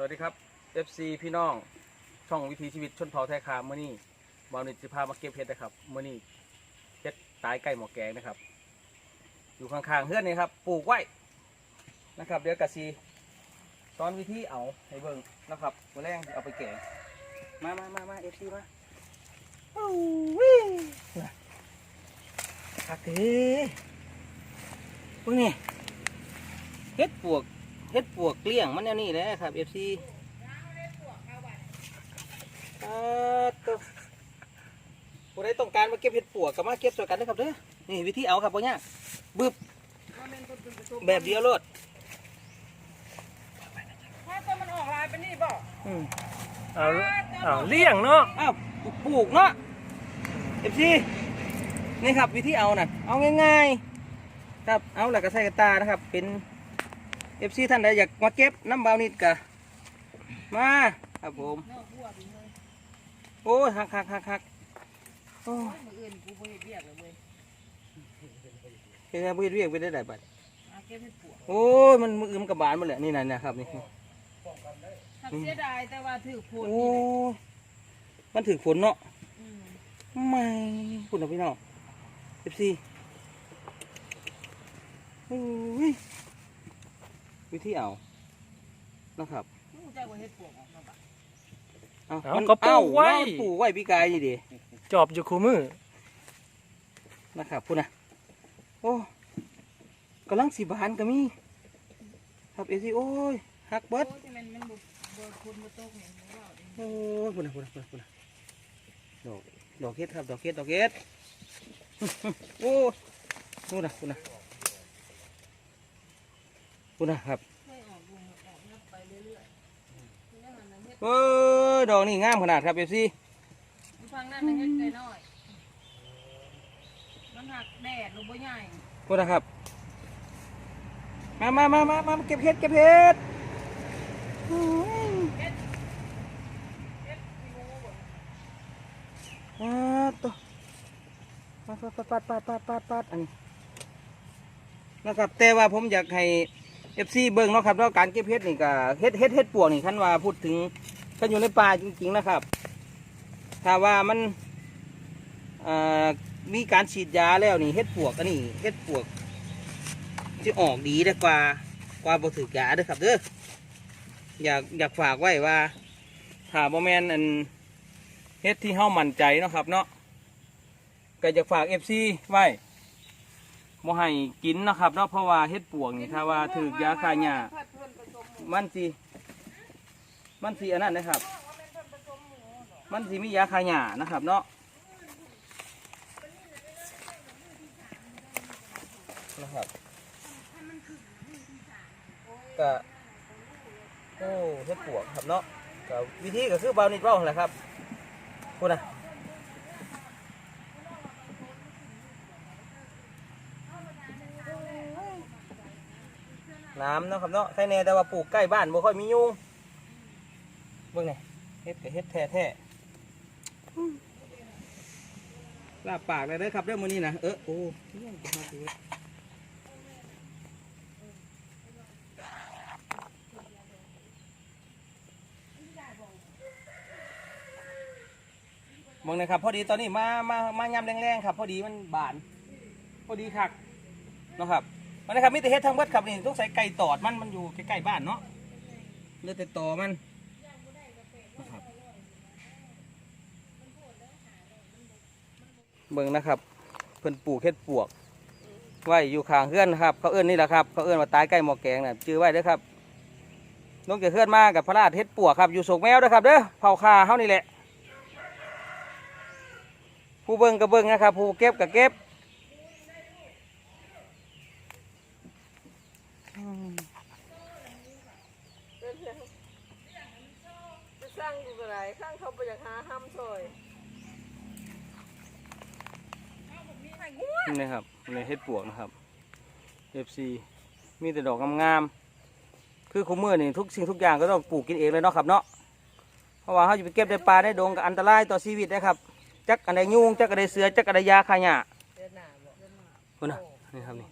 สวัสดีครับ FC พี่น้องช่องวิถีชีวิตชนเผ่าไทยคามเมื่อนี้บาวนิจิพามาเก็บเห็ดนะครับเมื่อนี้เห็ดตายใกล้หมอแกงนะครับ อยู่ข้างๆเฮือนนี่ครับปลูกไว้นะครับเดี๋ยวกะซีสอนวิธีเอาให้เบิ่งนะครับมื่อแรงเอาไปแกงมามามามา FC มาโอ้วิคักเด้พวกนี้เห็ดปวก เฮ็ดปวกเกลี้ยงมันแนวนี้แหละครับ FC อ่าตัวผู้ใดต้องการมาเก็บเห็ดปวกก็มาเก็บสวยกันนะครับเด้อนี่วิธีเอาครับบ่ยากบึบแบบเดียวโลดถ้าต้นมันออกลายเป็นนี่บ่อืมเอาเอาเลี่ยงเนาะอ้าวปลูกเนาะ FC นี่ครับวิธีเอาน่ะเอาง่ายๆครับเอาแล้วก็ใส่กระตานะครับเป็น FC ท่านใดอยากมาเก็บน้ำบาวนิดกะมาครับผมนอกบัวไปเลยโอ้ยหักหักหักหักโอ้ยมืออื่นกูบ่เฮ็ดเวียกเลยเว้ยเฮ็ดให้บ่เฮ็ดเรียกไปได้ได้บัดอาเก็บเฮ็ดปวกโอ้ยมันมืออึมกับบานหมดแหละนี่นะนะครับนี่ทักเสียดายแต่ว่าถือโพดโอ้ยมันถือฝนเนาะอืมไม่คุณนะพี่น้องเอฟซี วิธีเอานะครับกูใจว่าเฮ็ดปวกออกมาบ่เอาเอามันก็ปลูกไว้เอ้ามันปลูกไว้พี่กายนี่ดิจอบอยู่คู่มือนะครับพูดนะโอ้กำลังสีบานก็มีครับเอฟซีโอ้ยหักเบิดโอ้ที่มันมันบ่บ่คุณบ่ตกเนี่ยบ่ว่าเองโอ้ยพูดนะพูดนะพูดนะพูดนะดอกดอกเฮ็ดครับดอกเฮ็ดดอกเฮ็ดโอ้ยพูดนะพูดนะ พูดนะครับไม่ออกลุงออกนับไปเรื่อยๆที่นั่นน่ะเฮ็ดเอ้ยดอกนี่งามขนาดครับเอฟซีอยู่ฟังนั่นน่ะเฮ็ดไก่น้อยมันหักแดดลงบ่ใหญ่พูดนะครับ มามามามามาเก็บเห็ดเก็บเห็ดอื้อเฮ็ดเฮ็ดที่งูบ่อ่าตัวปัดปัดปัดปัดปัดปัดปัดอันนี้นะครับแต่ว่าผมอยากให้ เอฟซีเบิ้งเนาะครับว่าการเก็บเห็ดนี่ก็เห็ดเห็ดเห็ดปวกนี่คันว่าพูดถึงคันอยู่ในป่าจริง ๆนะครับ ถ้าว่ามันมีการฉีดยาแล้วนี่เห็ดปวกอันนี้เห็ดปวกจะออกดีได้กว่ากว่าบ่ถือยาเด้อครับเด้ออยากอยากฝากไว้ว่าถ้าบ่แมนอันเฮ็ดที่เฮามั่นใจเนาะครับเนาะก็อยากฝาก FC ไว้ บ่ให้กินนะครับเนาะเพราะว่าเฮ็ดปวกนี่ถ้าว่าถือยาฆ่าหญ้าม,มันสิมันสิอันนั้นนะครับ มันสิมียาฆ่าหญ้านะครับ เนาะนะครับก็โอ้เฮ็ดปวกครับเนาะก็วิธีก็คือเบานิดเบาแหละครับพูดนะ น้ำเนาะครับเนาะใครแน่แต่ว่าปลูกใกล้บ้านบ่ค่อยมียุงเบิ่งไงเฮ็ดก็เฮ็ดแท้แท้ลาบปากเลยเด้อครับเรื่องมือนี้นะเออโอ้มาสิเว้ยเบิ่งนะครับพอดีตอนนี้มา มา มายำแรงๆครับ พอดีมันบาน พอดีคักเนาะครับ มันนะครับมีแต่เฮ็ดทั้งเบิดครับนี่ต้องใส่ไก่ตอดมันมันอยู่ใกล้ๆบ้านเนาะเหลือแต่ตอมันนะครับเบิ่งนะครับเพิ่นปลูกเฮ็ดปวก ไว้อยู่ข้างเฮือนนะครับ เขาเอื้อนนี่แหละครับ เขาเอื้อนว่าตายใกล้หมอแกงน่ะจื้อไว้เด้อครับนกจากเฮือนมากับพระราชเฮ็ดปวกครับ อยู่โศกแมวเด้อครับเด้อเผาคาเฮานี่แหละ ผู้เบิ่งก็เบิ่งนะครับ ผู้เก็บก็เก็บ จะสร้างกูก็ได้ ข้างเขาไปอยากหาห้ำซอยนี่นะครับในเฮ็ดปวกนะครับ FC มีแต่ดอกงามๆคือคุมมือนี่ทุกสิ่งทุกอย่างก็ต้องปลูกกินเองเลยเนาะครับเนาะเพราะว่าเขาจะไปเก็บในป่าในดงก็อันตรายต่อชีวิตนะครับจักอันใดยุงจักอันใดเสือจักอันใดยาฆ่าหญ้าเดือนหน้าบ่เดือนหน้าคุณน่ะนี่ครับนี่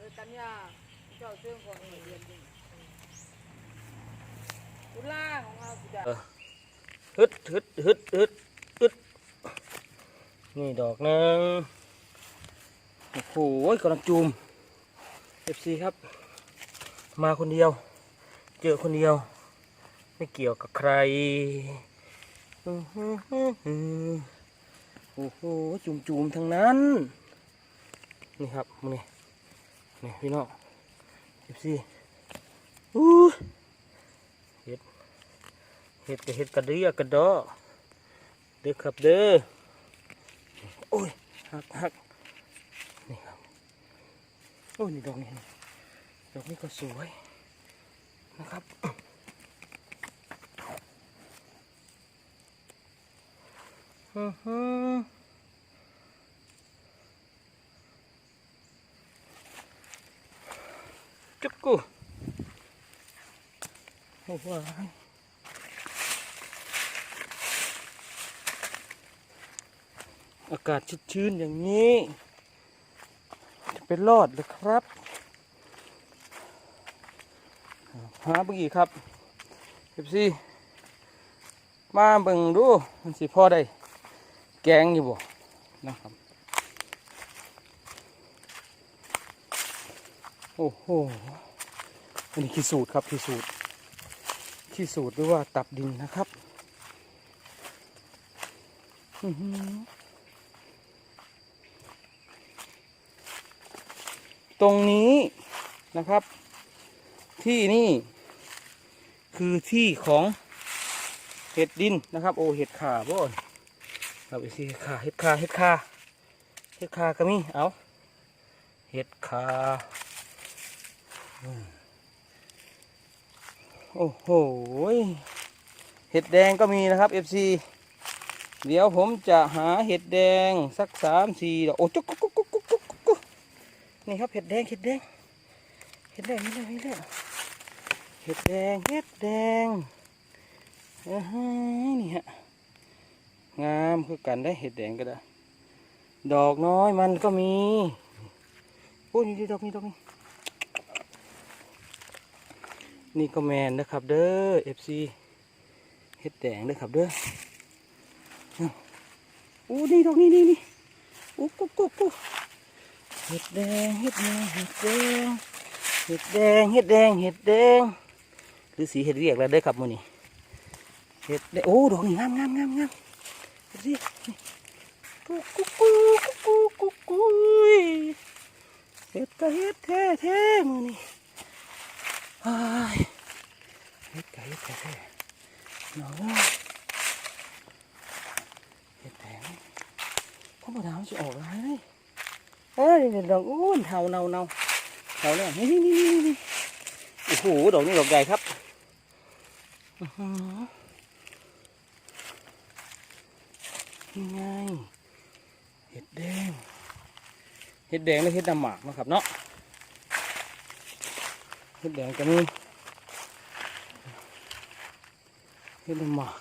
เก้าเดือนเนี่ยเดือนสิบคุณแล้วนะเจ้าเชื่อของเรียนดิกุล่าของเราสิจ้ะฮึดฮึดฮึดฮึดฮึดนี่ดอกนึงโอ้โหกำลังจูมเอฟซีครับ มาคนเดียว เจอคนเดียว ไม่เกี่ยวกับใครโอ้โหจุ่มจุมๆทั้งนั้น นี่ครับมึงนี่ นี่พี่น้องเอฟซีอู้เห็ดเห็ดกับเห็ดกระเดียกระดอเด้อครับเด้อโอ้ยหักหักนี่ครับโอ้ยนี่ดอกนี้ดอกนี้ก็สวยนะครับอือหื จุกกูโอ้โหอากาศชื้นๆอย่างนี้ จะเป็นรอดเลยครับ หาเบิ่งอีกครับเอฟซีมาเบิ่งดู มันสิพ่อได้ แกงอยู่บ่นะครับ โอ้โห อันนี้ขี้สูตรครับขี้สูตรขี้สูตรหรือว่าตับดินนะครับตรงนี้นะครับ ที่นี่ คือที่ของเห็ดดินนะครับ โอเห็ดขาบ่อนเราไปสิเห็ดขาเห็ดขาเห็ดขาเห็ดขาก็มีเอาเห็ดขา โอ้โห เห็ดแดงก็มีนะครับ FC เดี๋ยวผมจะหาเห็ดแดงสักสามสี่ดอกโอ้จุกกุ๊กกุ๊กกุ๊กกุ๊กกุ๊กนี่ครับเห็ดแดงเห็ดแดงเห็ดแดงเห็ดแดงเห็ดแดงเห็ดแดงเห็ดแดงเอ้ยนี่ฮะงามคือกันได้เห็ดแดงก็ได้ ดอกน้อยมันก็มีโอ้ยนี่ดอกนี่ดอกนี่ นี่ก็แมนนะครับเด้อ FC เห็ดแดงเด้อครับเด้ออู้นี่ดอกนี่นี่นี่อู้กุ๊กกุ๊กกุ๊กเห็ดแดงเห็ดแดงเห็ดแดงเห็ดแดงเห็ดแดงเห็ดแดงหรือสีเห็ดเรียกแล้วเด้อครับมือนี่เห็ดแดงโอ้ดอกนี่งามงามงามงามเห็ดสินี่กุ๊กกุ๊กกุ๊กกุ๊กกุ๊กกุ๊กเห็ดก็เห็ดแท้แท้มือนี่ เห็ดก็เห็ดแท้แท้หนอเห็ดแดงธรรมดามันจะออกอะไรเลยเอ้ยดอกอู้นเทาเนาเนาเทาเนี่ยนี่นี่นี่นี่โอ้โหดอกนี้ดอกใหญ่ครับอื้อหือนี่ไงเห็ดแดง เห็ดแดงและเห็ดดำหมากนะครับเนาะ เห็ดแดงจะมีเห็ดหมาก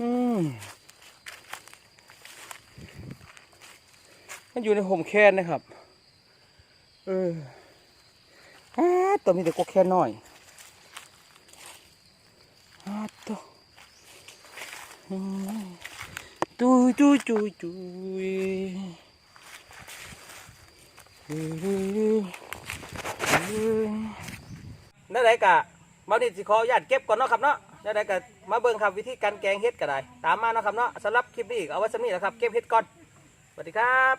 อืมมันอยู่ในห่มแคนนะครับ เออาตัวมีแต่กกแค่น้อยฮาตัวอืม จุยจุยจุยจุยนั่นไหนกะมาดิสิคอยาดเก็บก่อนเนาะครับเนาะนั่นไหนกะมาเบิ่งครับวิธีการแกงเฮ็ดก็ได้ ตามมาเนาะครับเนาะสำหรับคลิปนี้เอาไว้สำนี้นะครับ เก็บเฮ็ดก่อนสวัสดีครับ